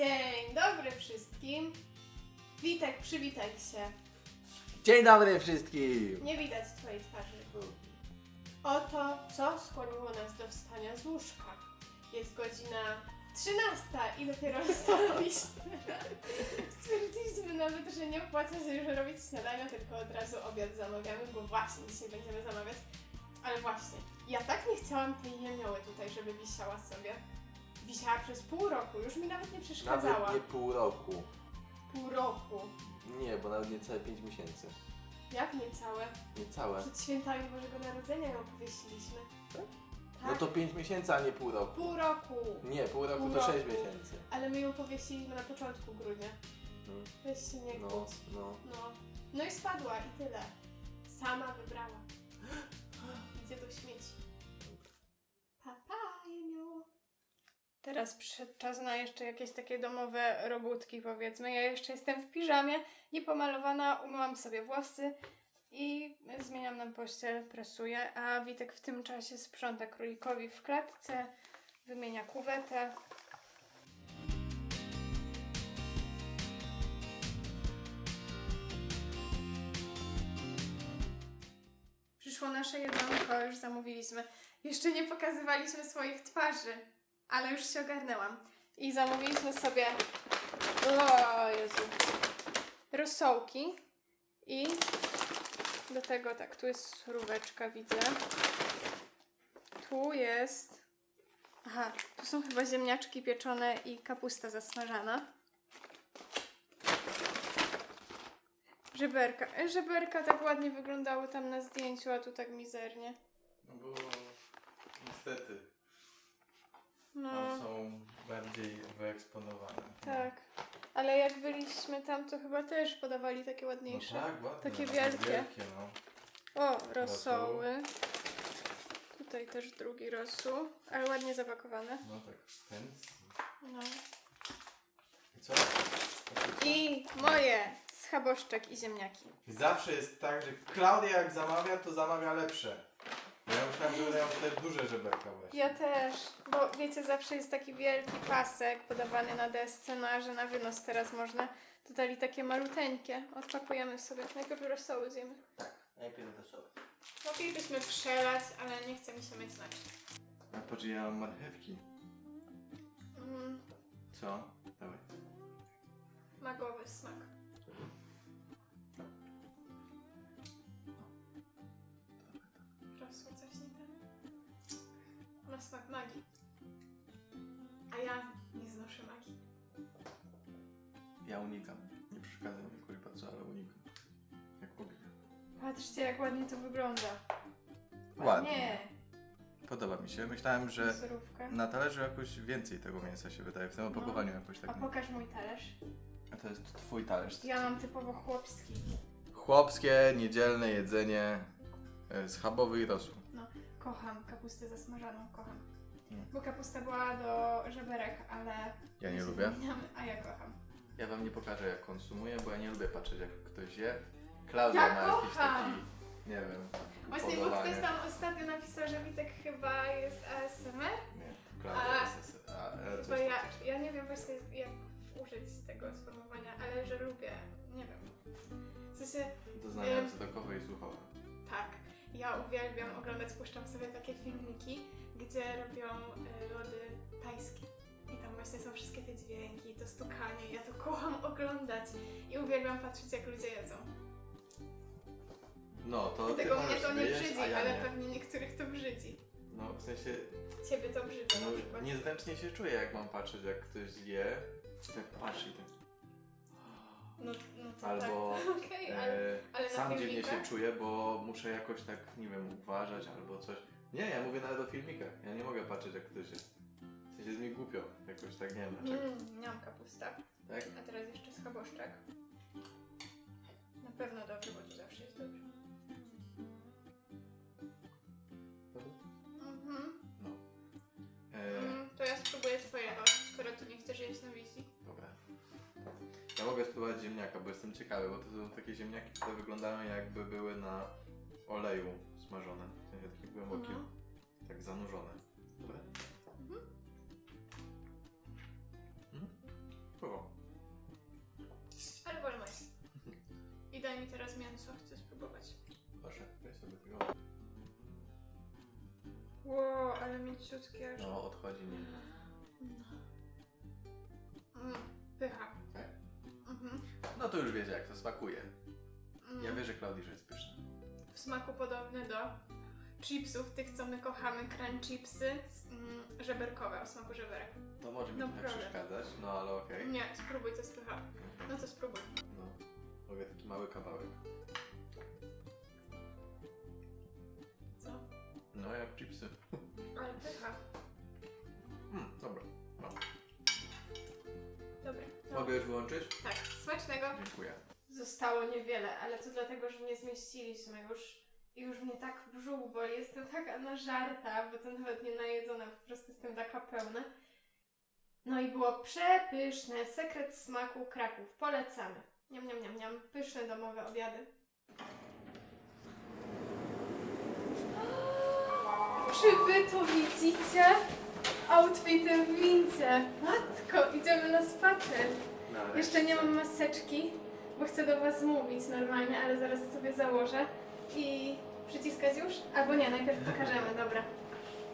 Dzień dobry wszystkim. Witek, przywitaj się. Dzień dobry wszystkim! Nie widać twojej twarzy. Oto, co skłoniło nas do wstania z łóżka. Jest godzina 13 i dopiero wstaliśmy. Stwierdziliśmy nawet, że nie opłaca się już robić śniadania, tylko od razu obiad zamawiamy, bo właśnie dzisiaj będziemy zamawiać. Ale właśnie, ja tak nie chciałam tej jemioły tutaj, żeby wisiała sobie. Wisiała przez pół roku, już mi nawet nie przeszkadzała. Nawet nie pół roku. Pół roku. Nie, bo nawet niecałe 5 miesięcy. Jak niecałe? Niecałe. Przed świętami Bożego Narodzenia ją powiesiliśmy. Tak? Tak. No to 5 miesięcy, a nie pół roku. Pół roku. Nie, pół roku Pół to 6 roku. miesięcy. Ale my ją powiesiliśmy na początku grudnia. Mm. Weź się nie No, kłóć. no. No. No i spadła i tyle. Sama wybrała. Idzie do śmieci. Teraz przyszedł czas na jeszcze jakieś takie domowe robótki, powiedzmy. Ja jeszcze jestem w piżamie, niepomalowana, umyłam sobie włosy i zmieniam nam pościel, presuję, a Witek w tym czasie sprząta królikowi w klatce, wymienia kuwetę. Przyszło nasze jedzonko, już zamówiliśmy. Jeszcze nie pokazywaliśmy swoich twarzy, ale już się ogarnęłam. I zamówiliśmy sobie. O Jezu. Rosołki. I do tego tak, tu jest suróweczka, widzę. Tu jest. Aha, tu są chyba ziemniaczki pieczone i kapusta zasmażana. Żeberka. Żeberka tak ładnie wyglądały tam na zdjęciu, a tu tak mizernie. No bo niestety No, tam są bardziej wyeksponowane. tak. Ale jak byliśmy tam, to chyba też podawali takie No ładniejsze. tak, ładne. Takie no, wielkie. wielkie no. O, rosoły. Tutaj też drugi rosół, ale ładnie zapakowane. no tak, fancy. No. I co? I moje schaboszczek i ziemniaki. Zawsze jest tak, że Klaudia jak zamawia, to zamawia lepsze. Myślałem, że te duże żeberka właśnie. Ja też, bo wiecie, zawsze jest taki wielki pasek podawany na desce, no a że na wynos teraz można, to dali takie maluteńkie. Odpakujemy sobie. Najpierw rosoły zjemy. Tak, najpierw sobie. Moglibyśmy przelać, ale nie chce mi się mieć naczyń. A patrz, ja mam marchewki. Mm, Co? Dawaj. magowy smak. Smak magii. A ja nie znoszę magii. Ja unikam. Nie przeszkadza mi bardzo, ale unikam. Jak mogę. Patrzcie, jak ładnie to wygląda. Ładnie. Podoba mi się. Myślałem, że Surówka. na talerzu jakoś więcej tego mięsa się wydaje. W tym opakowaniu jakoś A tak. nie- pokaż mój talerz. A to jest twój talerz. Ja mam typowo chłopski. Chłopskie, niedzielne jedzenie e, schabowy i rosół. No, kocham kapustę zasmażaną, kocham. Mm. Bo kapusta była do żeberek, ale... Ja nie lubię. wymieniamy, A ja kocham. Ja wam nie pokażę jak konsumuję, bo ja nie lubię patrzeć jak ktoś je. Klaudia Ja ma jakiś kocham! taki, nie wiem, Właśnie, bo upodobanie. ktoś tam ostatnio napisał, że Witek chyba jest ASMR. Nie, Klaudia A- jest... A, coś ja, takiego. ja nie wiem właśnie jak użyć tego sformułowania, ale że lubię, nie wiem. W sensie, Doznania em, wzrokowe i słuchowe. tak, ja uwielbiam oglądać, puszczam sobie takie filmiki, gdzie robią y, lody tajskie. I tam właśnie są wszystkie te dźwięki, to stukanie, ja to kocham oglądać i uwielbiam patrzeć jak ludzie jedzą. No, to ty Dlatego mnie możesz to nie sobie jeść, brzydzi, a ja ale nie. pewnie niektórych to brzydzi. No, w sensie, Ciebie to brzydzi na no, przykład. niezręcznie się czuję jak mam patrzeć jak ktoś je. I tak patrzy i tak... No, no to Albo tak, okej, ale... E, ale na sam dziwnie się czuję, bo muszę jakoś tak, nie wiem, uważać albo coś. Nie, ja mówię nawet o filmikach. Ja nie mogę patrzeć jak ktoś jest. W sensie jest mi głupio. Jakoś tak nie wiem dlaczego. Mm, miałam kapusta. Tak? A teraz jeszcze schaboszczak. Na pewno dobrze, bo tu zawsze jest dobrze. Mhm. No. E, Mm, to ja spróbuję twojego, skoro tu nie chcesz jeść na wizji. Ja mogę spróbować ziemniaka, bo jestem ciekawy, bo to są takie ziemniaki, które wyglądają jakby były na oleju smażone. W sensie takim głębokim, No. tak zanurzone. Dobra? Mhm. Mhm. Ale wolę majs. I daj mi teraz mięso, chcę spróbować. proszę, weź sobie piwo. Wow, ale mięciutkie aż. No, odchodzi mi. Mm, pycha. No to już wiecie jak to smakuje. Mm. Ja wierzę Klaudii, że jest pyszne. W smaku podobny do chipsów, tych co my kochamy, crunch chipsy, mm, żeberkowe, o smaku żeberek. To może mi No trochę proszę. przeszkadzać, no ale okej. Nie, spróbuj, to jest pycha. No to spróbuj. No, mogę taki mały kawałek. Co? No, jak chipsy. Ale pycha. Mm, dobra, no. No. Mogę już wyłączyć? Tak, smacznego. Dziękuję. Zostało niewiele, ale to dlatego, że nie zmieściliśmy już. I już mnie tak brzuch boli, jestem taka nażarta, bo to nawet nie najedzona, po prostu jestem taka pełna. No i było przepyszne, sekret smaku Kraków, polecamy. Niam, niam, niam, niam, pyszne domowe obiady. Czy wy to widzicie? Outfity w wince. Matko, idziemy na spacer. Jeszcze nie mam maseczki, bo chcę do Was mówić normalnie, ale zaraz sobie założę. I przyciskać już? Albo nie, najpierw pokażemy, dobra.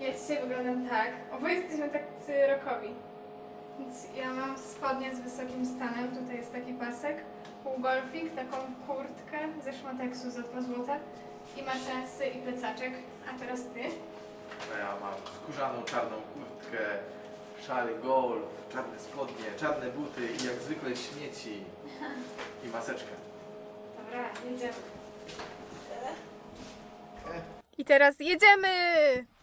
Ja dzisiaj wyglądam tak. Oboje jesteśmy tacy rokowi. Więc ja mam spodnie z wysokim stanem, tutaj jest taki pasek, półgolfik, taką kurtkę ze szmateksu za 2 złote i martensy i plecaczek. A teraz Ty? Ja mam skórzaną czarną kurtkę, szary golf, czarne spodnie, czarne buty i jak zwykle śmieci. I maseczkę. Dobra, jedziemy. I teraz jedziemy!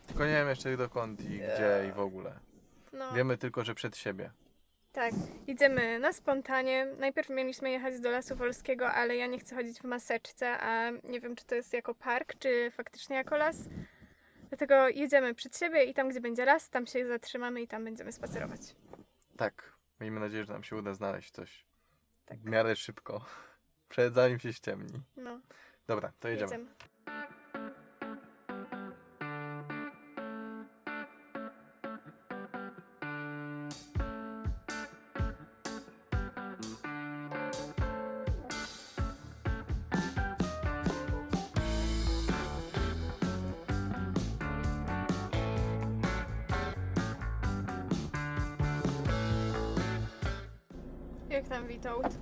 Tylko nie wiem jeszcze dokąd i gdzie i w ogóle. No. Wiemy tylko, że przed siebie. Tak, idziemy na spontanie. Najpierw mieliśmy jechać do Lasu Wolskiego, ale ja nie chcę chodzić w maseczce, a nie wiem, czy to jest jako park, czy faktycznie jako las. Dlatego jedziemy przed siebie i tam, gdzie będzie las, tam się zatrzymamy i tam będziemy spacerować. Tak. Miejmy nadzieję, że nam się uda znaleźć coś Tak. w miarę szybko. Przed zanim się ściemni. No, Dobra, to jedziemy. jedziemy. Jak tam Witold?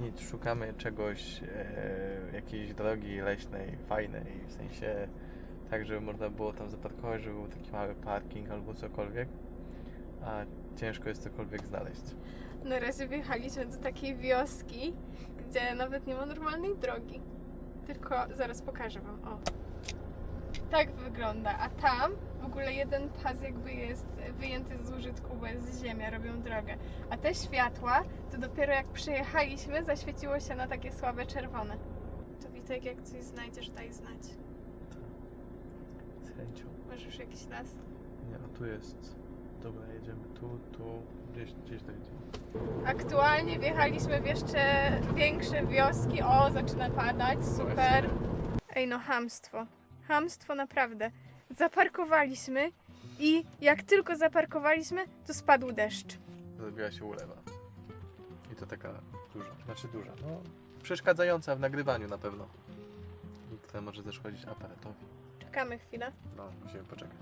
Nic, szukamy czegoś, e, jakiejś drogi leśnej, fajnej, w sensie tak, żeby można było tam zaparkować, żeby był taki mały parking albo cokolwiek, a ciężko jest cokolwiek znaleźć. Na razie wjechaliśmy do takiej wioski, gdzie nawet nie ma normalnej drogi. Tylko zaraz pokażę Wam. O. Tak wygląda. A tam w ogóle jeden pas jakby jest wyjęty z użytku, bo jest ziemia, robią drogę. A te światła, to dopiero jak przyjechaliśmy, zaświeciło się na takie słabe czerwone. To Witek, jak coś znajdziesz, daj znać. Z chęcią. Masz już jakiś las? Nie, a tu jest. Dobra, jedziemy tu, tu, gdzieś, gdzieś dojdziemy. Aktualnie wjechaliśmy w jeszcze większe wioski. O, zaczyna padać, super. Ej, no hamstwo. Hamstwo naprawdę. Zaparkowaliśmy i jak tylko zaparkowaliśmy, to spadł deszcz. Zrobiła się ulewa. I to taka duża, znaczy duża, no przeszkadzająca w nagrywaniu na pewno. I która może zaszkodzić aparatowi. Czekamy chwilę. No, musimy poczekać.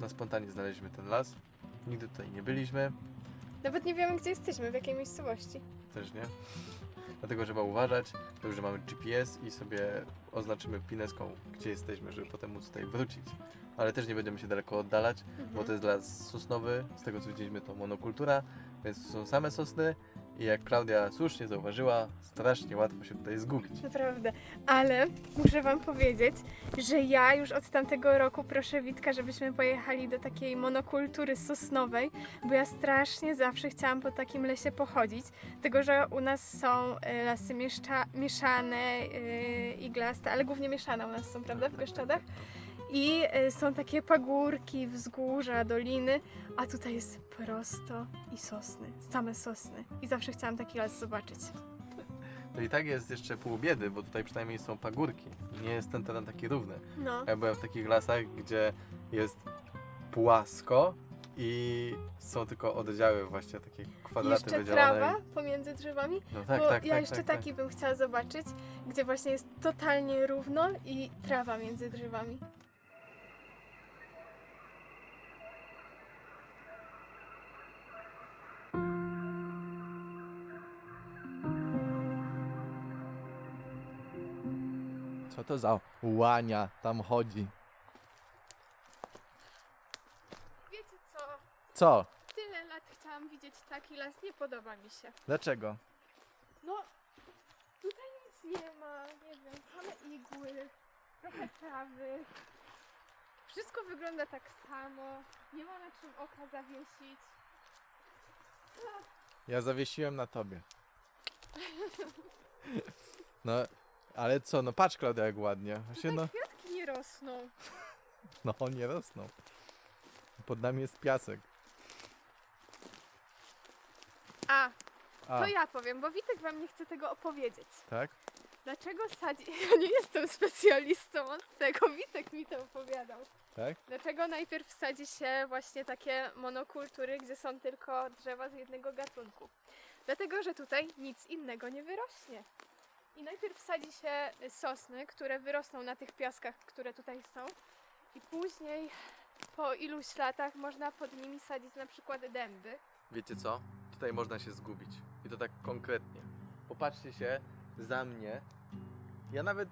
Na spontanie znaleźliśmy ten las. Nigdy tutaj nie byliśmy, Nawet nie wiemy, gdzie jesteśmy, w jakiej miejscowości. też nie. Dlatego trzeba uważać, to że mamy GPS i sobie oznaczymy pineską, gdzie jesteśmy, żeby potem móc tutaj wrócić. Ale też nie będziemy się daleko oddalać, bo to jest las sosnowy, z tego co widzieliśmy to monokultura, więc to są same sosny i jak Klaudia słusznie zauważyła, strasznie łatwo się tutaj zgubić. Naprawdę. Ale muszę Wam powiedzieć, że ja już od tamtego roku proszę Witka, żebyśmy pojechali do takiej monokultury sosnowej, bo ja strasznie zawsze chciałam po takim lesie pochodzić, tego że u nas są e, lasy mieszcza- mieszane, e, iglaste, ale głównie mieszane u nas są, prawda, w Bieszczadach? I e, są takie pagórki, wzgórza, doliny, a tutaj jest prosto i sosny, same sosny. I zawsze chciałam taki las zobaczyć. To i tak jest jeszcze pół biedy, bo tutaj przynajmniej są pagórki. Nie jest ten teren taki równy. No. Ja byłem w takich lasach, gdzie jest płasko i są tylko oddziały właśnie takie kwadraty Jeszcze wydzielone. trawa pomiędzy drzewami. No tak, bo tak, ja tak, jeszcze tak, taki bym chciała zobaczyć, gdzie właśnie jest totalnie równo i trawa między drzewami. To za łania tam chodzi? Wiecie co? Co? Tyle lat chciałam widzieć taki las, nie podoba mi się. Dlaczego? No, tutaj nic nie ma, nie wiem, same igły, trochę trawy. Wszystko wygląda tak samo, nie ma na czym oka zawiesić. Ja zawiesiłem na tobie. No, ale co, no patrz Klaudia jak ładnie. Właśnie no, Tutaj kwiatki nie rosną. no nie rosną. Pod nami jest piasek. A, A, to ja powiem, bo Witek wam nie chce tego opowiedzieć. tak? Dlaczego sadzi... Ja nie jestem specjalistą od tego, Witek mi to opowiadał. Tak? Dlaczego najpierw sadzi się właśnie takie monokultury, gdzie są tylko drzewa z jednego gatunku? Dlatego, że tutaj nic innego nie wyrośnie. I najpierw sadzi się sosny, które wyrosną na tych piaskach, które tutaj są. I później, po iluś latach, można pod nimi sadzić na przykład dęby. Wiecie co? Tutaj można się zgubić. I to tak konkretnie. Popatrzcie się za mnie. Ja nawet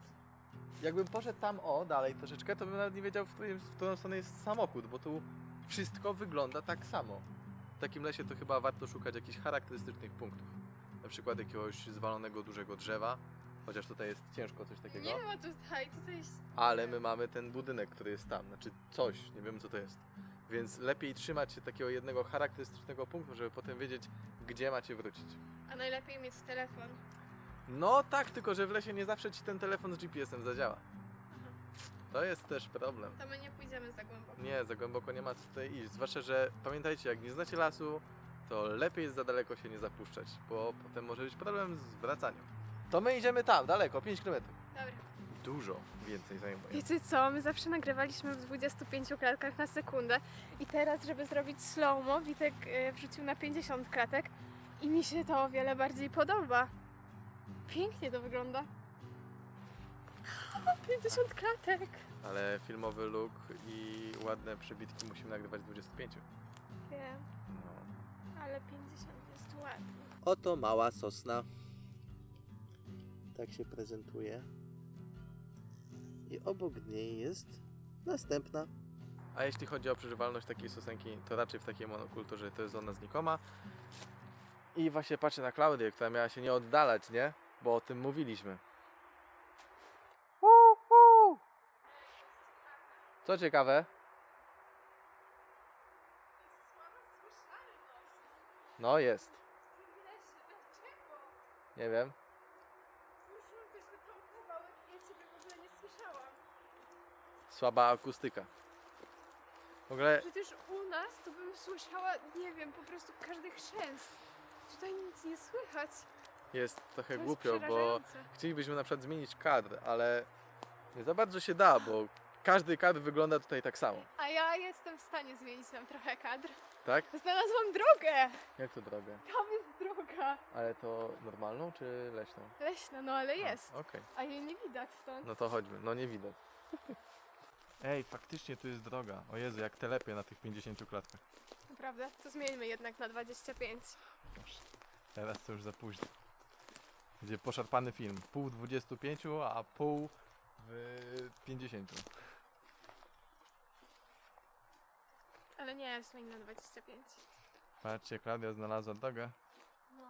jakbym poszedł tam o dalej troszeczkę, to bym nawet nie wiedział, w, którym, którą stronę jest samochód, bo tu wszystko wygląda tak samo. W takim lesie to chyba warto szukać jakichś charakterystycznych punktów. Na przykład jakiegoś zwalonego dużego drzewa, chociaż tutaj jest ciężko coś takiego. Nie ma tutaj, tutaj jest... Ale my mamy ten budynek, który jest tam, znaczy coś, nie wiem co to jest. Więc lepiej trzymać się takiego jednego charakterystycznego punktu, żeby potem wiedzieć, gdzie macie wrócić. A najlepiej mieć telefon. No tak, tylko że w lesie nie zawsze ci ten telefon z GPS-em zadziała. To jest też problem. To my nie pójdziemy za głęboko. Nie, za głęboko nie ma co tutaj iść. Zwłaszcza, że pamiętajcie, jak nie znacie lasu, to lepiej jest za daleko się nie zapuszczać, bo potem może być problem z wracaniem. To my idziemy tam, daleko, 5 km. Dobra. Dużo więcej zajmuje. Wiecie co, my zawsze nagrywaliśmy w 25 klatkach na sekundę i teraz, żeby zrobić slow-mo, Witek e, wrzucił na 50 klatek i mi się to o wiele bardziej podoba. Pięknie to wygląda. 50 klatek! Ale filmowy look i ładne przebitki musimy nagrywać 25. Wiem, No. ale 50 jest ładnie. Oto mała sosna. Tak się prezentuje. I obok niej jest następna. A jeśli chodzi o przeżywalność takiej sosenki, to raczej w takiej monokulturze to jest ona znikoma. I właśnie patrzę na Klaudię, która miała się nie oddalać, nie? Bo o tym mówiliśmy. Co ciekawe? No jest. Nie wiem. Słaba akustyka. W ogóle Przecież u nas to bym słyszała, nie wiem, po prostu każdy chrzęst. Tutaj nic nie słychać. jest trochę To jest głupio, bo przerażające. chcielibyśmy na przykład zmienić kadr, ale nie za bardzo się da, bo każdy kadr wygląda tutaj tak samo, A ja jestem w stanie zmienić tam trochę kadr. tak? Znalazłam drogę! Jak to drogę? Tam jest droga. Ale to normalną czy leśną? Leśna, no ale jest. A, Okej, A jej nie widać stąd. no to chodźmy, no nie widać. Ej, faktycznie tu jest droga. O Jezu, jak telepie na tych 50 klatkach. Naprawdę? To zmieńmy jednak na 25. Teraz to już za późno. Będzie poszarpany film. Pół 25, a pół w 50. Ale nie, zmień na 25. Patrzcie, Klaudia znalazła drogę. No.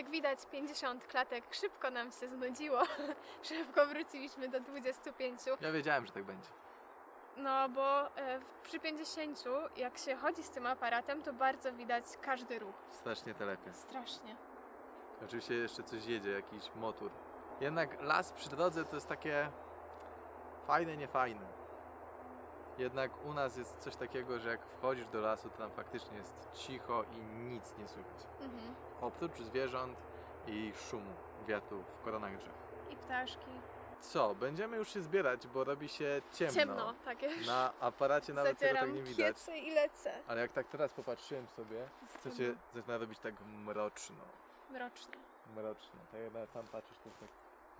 Jak widać, 50 klatek szybko nam się znudziło. szybko wróciliśmy do 25. Ja wiedziałem, że tak będzie. No bo e, przy 50, jak się chodzi z tym aparatem, to bardzo widać każdy ruch. Strasznie telepie. Strasznie. Oczywiście jeszcze coś jedzie, jakiś motor. Jednak las przy drodze to jest takie fajne, niefajne. Jednak u nas jest coś takiego, że jak wchodzisz do lasu, to tam faktycznie jest cicho i nic nie słychać. Mhm. Oprócz zwierząt i szumu wiatru w koronach drzew. I ptaszki. Co? Będziemy już się zbierać, bo robi się ciemno. Ciemno, tak jest. Na aparacie nawet tego tak nie widać. i lecę. Ale jak tak teraz popatrzyłem sobie, to się zaczyna robić tak mroczno. Mrocznie. Mroczno. Tak jak tam patrzysz, to tak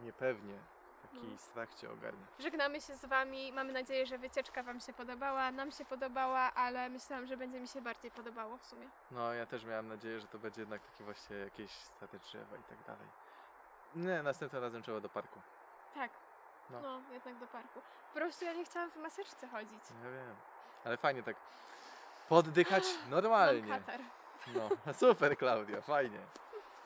niepewnie. Taki No. strach cię ogarnia. Żegnamy się z Wami. Mamy nadzieję, że wycieczka Wam się podobała. Nam się podobała, ale myślałam, że będzie mi się bardziej podobało w sumie. No, ja też miałem nadzieję, że to będzie jednak takie właśnie jakieś stare drzewa i tak dalej. Nie, następnym razem trzeba do parku. Tak. No. No. jednak do parku. Po prostu ja nie chciałam w maseczce chodzić. Ja wiem. Ale fajnie tak poddychać Mam normalnie. katar. No, super Klaudia, fajnie.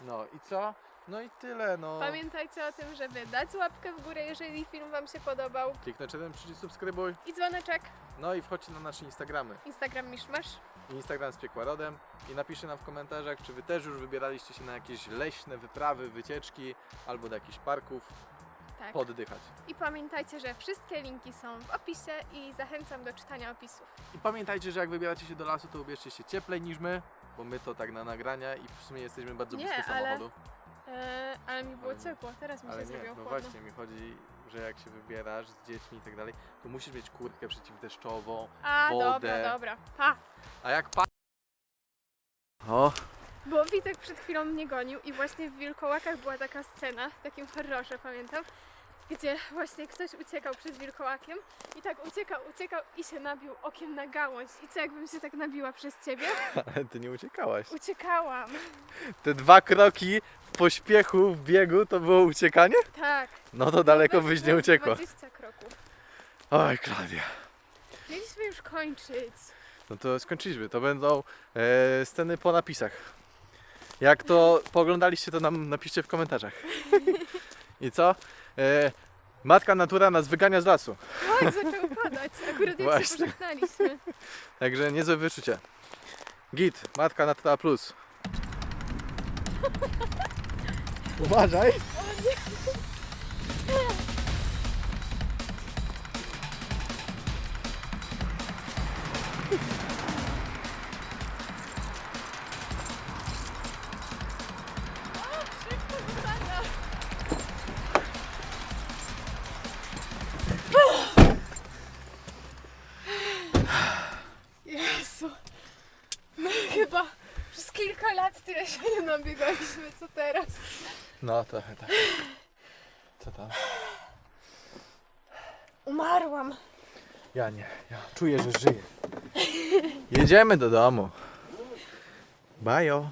No i co? No i tyle, no. Pamiętajcie o tym, żeby dać łapkę w górę, jeżeli film Wam się podobał. Kliknąć ten przycisk subskrybuj. I dzwoneczek. No i wchodźcie na nasze Instagramy. Instagram Miszmasz. Instagram z Piekła Rodem i napiszcie nam w komentarzach, czy wy też już wybieraliście się na jakieś leśne wyprawy, wycieczki albo do jakichś parków Tak. poddychać. I pamiętajcie, że wszystkie linki są w opisie i zachęcam do czytania opisów. I pamiętajcie, że jak wybieracie się do lasu, to ubierzcie się cieplej niż my, bo my to tak na nagrania i w sumie jesteśmy bardzo Nie, blisko ale samochodu. Eee, ale mi było Ale ciepło, teraz mi Ale się nie, zrobiło no chłodno. właśnie, mi chodzi, że jak się wybierasz z dziećmi i tak dalej, to musisz mieć kurtkę przeciwdeszczową, A, wodę. dobra, dobra. Pa! a jak pa... O, Bo Witek przed chwilą mnie gonił i właśnie w Wilkołakach była taka scena, w takim horrorze pamiętam, gdzie właśnie ktoś uciekał przed wilkołakiem i tak uciekał, uciekał i się nabił okiem na gałąź. I co jakbym się tak nabiła przez ciebie? ale ty nie uciekałaś. Uciekałam. Te dwa kroki pośpiechu, w biegu, to było uciekanie? Tak. No to daleko byś nie uciekła. 20 kroków. Oj, Klaudia. Mieliśmy już kończyć. No to skończyliśmy. To będą e, sceny po napisach. Jak to pooglądaliście, to nam napiszcie w komentarzach. I co? E, matka natura nas wygania z lasu. Tak, zaczęło padać. Akurat jak się Właśnie. pożegnaliśmy. Także niezłe wyczucie. Git, matka natura plus. Uważaj! No trochę tak. Co tam? Umarłam. Ja nie, ja czuję, że żyję. Jedziemy do domu. Bajo.